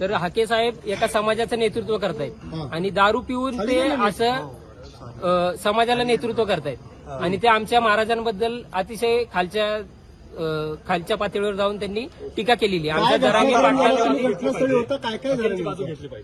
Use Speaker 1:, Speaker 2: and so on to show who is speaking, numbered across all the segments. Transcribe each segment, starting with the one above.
Speaker 1: तर हाके साहेब एका समाजाचं नेतृत्व करतायत आणि दारू पिऊन ते असं समाजाला नेतृत्व करतायत आणि ते आमच्या महाराजांबद्दल अतिशय खालच्या खालच्या पातळीवर जाऊन त्यांनी टीका केलेली. आहे. आमच्या?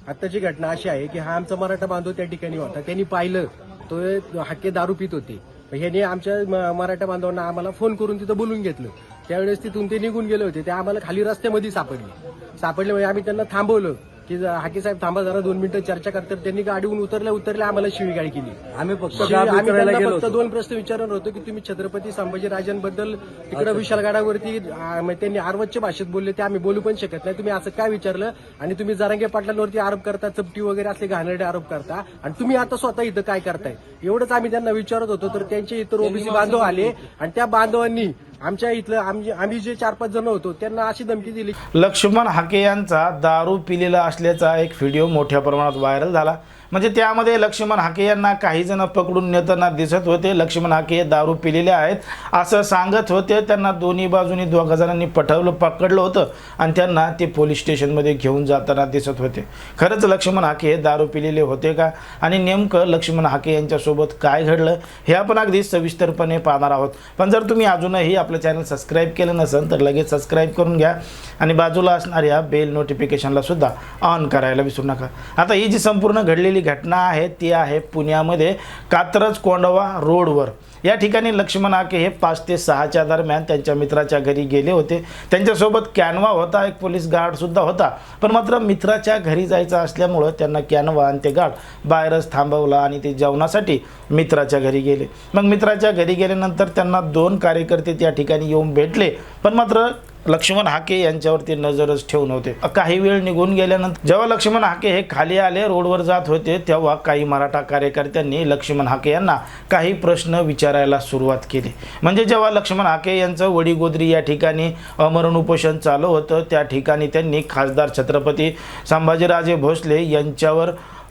Speaker 2: आताची घटना अशी आहे की हा आमचा मराठा बांधव त्या ठिकाणी होता. त्यांनी पाहिलं तो हक्के दारू पित होते. ह्याने आमच्या मराठा बांधवांना आम्हाला फोन करून तिथं बोलून घेतलं. त्यावेळेस तिथून ते निघून गेले होते. ते आम्हाला खाली रस्त्यामध्ये सापडले. सापडले म्हणजे आम्ही त्यांना थांबवलं. की ज- हाके साहेब थांबा जरा दोन मिनिटं चर्चा करतात. त्यांनी गाडीहून उतरल्या उतरल्या आम्हाला शिवीगाळी केली.
Speaker 3: आम्ही फक्त
Speaker 2: आम्ही त्यांना फक्त दोन प्रश्न विचारणार होतो की तुम्ही छत्रपती संभाजीराजांबद्दल तिकडे विशालगडावरती त्यांनी आरवतच्या भाषेत बोलले ते आम्ही बोलू पण शकत नाही. तुम्ही असं काय विचारलं? आणि तुम्ही जरांगे पाटलांवरती आरोप करता चपटी वगैरे असले घाणेरडे आरोप करता. आणि तुम्ही आता स्वतः इथं काय करताय? एवढंच आम्ही त्यांना विचारत होतो तर त्यांचे इतर ओबीसी बांधव आले आणि त्या बांधवांनी आमच्या इथलं आम्ही आम्ही जे चार पाच जण होतो त्यांना अशी धमकी दिली.
Speaker 4: लक्ष्मण हाके यांचा दारू पिलेला असल्याचा एक व्हिडिओ मोठ्या प्रमाणात व्हायरल झाला. म्हणजे त्यामध्ये लक्ष्मण हाके यांना काही जण पकडून नेताना दिसत होते. लक्ष्मण हाके दारू पिलेले आहेत. असं सांगत होते. त्यांना दोन्ही बाजूनी दोघा जणांनी पठवलं पकडलं होतं आणि त्यांना ते पोलीस स्टेशनमध्ये घेऊन जाताना दिसत होते. खरंच लक्ष्मण हाके हे दारू पिलेले होते का? आणि नेमकं लक्ष्मण हाके यांच्यासोबत काय घडलं हे आपण अगदी सविस्तरपणे पाहणार आहोत. पण जर तुम्ही अजूनही आपलं चॅनल सबस्क्राईब केलं नसेल तर लगेच सबस्क्राईब करून घ्या. आणि बाजूला असणाऱ्या बेल नोटिफिकेशनला सुद्धा ऑन करायला विसरू नका. आता ही जी संपूर्ण घडलेली घटना आहे ती आहे पुण्यामध्ये कात्रज कोंडवा रोडवर. या ठिकाणी लक्ष्मण आके हे पाच ते सहाच्या दरम्यान त्यांच्या मित्राच्या घरी गेले होते. त्यांच्यासोबत कॅनवा होता एक पोलीस गार्डसुद्धा होता. पण मात्र मित्राच्या घरी जायचं असल्यामुळं त्यांना कॅनवा आणि ते गार्ड बाहेरच थांबवला आणि ते जेवणासाठी मित्राच्या घरी गेले. मग मित्राच्या घरी गेल्यानंतर त्यांना दोन कार्यकर्ते त्या ठिकाणी येऊन भेटले. पण मात्र लक्ष्मण हाके यांच्यावरती नजरच ठेवून होते. काही वेळ निघून गेल्यानंतर जेव्हा लक्ष्मण हाके हे खाली आले रोडवर जात होते तेव्हा काही मराठा कार्यकर्त्यांनी लक्ष्मण हाके यांना काही प्रश्न विचारायला सुरुवात केली. म्हणजे जेव्हा लक्ष्मण हाके यांचं वडीगोद्री या ठिकाणी अमरण उपोषण चालू होतं त्या ठिकाणी त्यांनी खासदार छत्रपती संभाजीराजे भोसले यांच्यावर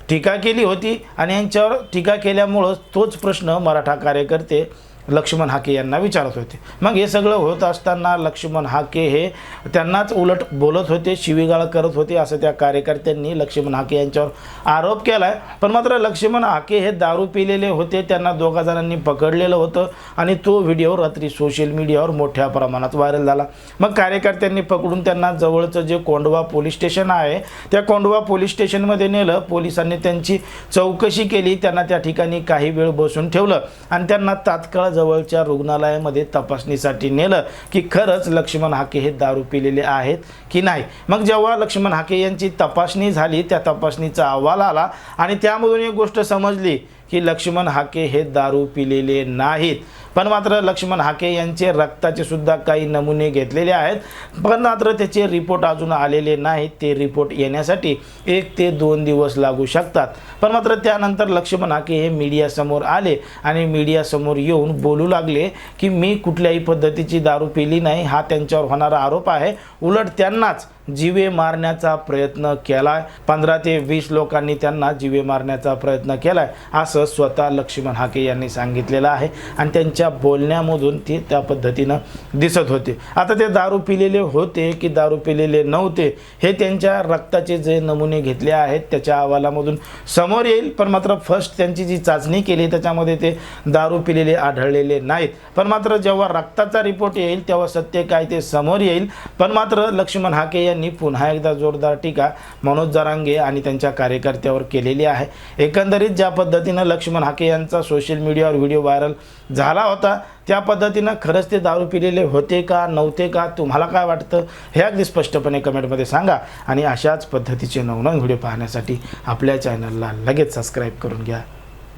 Speaker 4: टीका केली होती आणि यांच्यावर टीका केल्यामुळं तोच प्रश्न मराठा कार्यकर्ते लक्ष्मण हाके यांना विचारत होते. मग हे सगळं होत असताना लक्ष्मण हाके हे त्यांनाच उलट बोलत होते शिवीगाळ करत होते असं त्या कार्यकर्त्यांनी लक्ष्मण हाके यांच्यावर आरोप केला आहे पण मात्र लक्ष्मण हाके हे दारू पिलेले होते त्यांना दोघा जणांनी पकडलेलं होतं आणि तो व्हिडिओ रात्री सोशल मीडियावर मोठ्या प्रमाणात व्हायरल झाला. मग कार्यकर्त्यांनी पकडून त्यांना जवळचं जे कोंडवा पोलीस स्टेशन आहे त्या कोंडवा पोलीस स्टेशनमध्ये नेलं. पोलिसांनी त्यांची चौकशी केली त्यांना त्या ठिकाणी काही वेळ बसून ठेवलं आणि त्यांना तात्काळ जवळच्या रुग्णालयामध्ये तपासणीसाठी नेलं की खरंच लक्ष्मण हाके हे दारू पिलेले आहेत की नाही? मग जेव्हा लक्ष्मण हाके यांची तपासणी झाली त्या तपासणीचा अहवाल आला आणि त्यामधून एक गोष्ट समजली की लक्ष्मण हाके हे दारू पिलेले नाहीत. पण मात्र लक्ष्मण हाके यांचे रक्ताचे सुद्धा काही नमुने घेतलेले आहेत. पण मात्र त्याचे रिपोर्ट अजून आलेले नाहीत. ते रिपोर्ट येण्यासाठी एक ते दोन दिवस लागू शकतात. पण मात्र त्यानंतर लक्ष्मण हाके हे मीडियासमोर आले आणि मीडियासमोर येऊन बोलू लागले की मी कुठल्याही पद्धतीची दारू पिली नाही. हा त्यांच्यावर होणारा आरोप आहे. उलट त्यांनाच जीवे मारण्याचा प्रयत्न केलाय. पंधरा ते वीस लोकांनी त्यांना जीवे मारण्याचा प्रयत्न केलाय असं स्वतः लक्ष्मण हाके यांनी सांगितलेलं आहे. आणि त्यांच्या बोलण्यामधून ते त्या पद्धतीनं दिसत होते. आता ते दारू पिलेले होते की दारू पिलेले नव्हते हे त्यांच्या रक्ताचे जे नमुने घेतले आहेत त्याच्या अहवालामधून समोर येईल. पण मात्र फर्स्ट त्यांची जी चाचणी केली त्याच्यामध्ये ते दारू पिलेले आढळलेले नाहीत. पण मात्र जेव्हा रक्ताचा रिपोर्ट येईल तेव्हा सत्य काय ते समोर येईल. पण मात्र लक्ष्मण हाके यांनी पुन्हा एकदा जोरदार टीका मनोज जरांगे आणि त्यांच्या कार्यकर्त्यावर केलेली आहे. एकंदरीत ज्या पद्धतीनं लक्ष्मण हाके यांचा सोशल मीडियावर व्हिडिओ व्हायरल झाला होता त्या पद्धतीनं खरंच ते दारू पिलेले होते का नव्हते का तुम्हाला काय वाटतं हे अगदी स्पष्टपणे कमेंटमध्ये सांगा. आणि अशाच पद्धतीचे नवनवीन व्हिडिओ पाहण्यासाठी आपल्या चॅनलला लगेच सबस्क्राईब करून घ्या.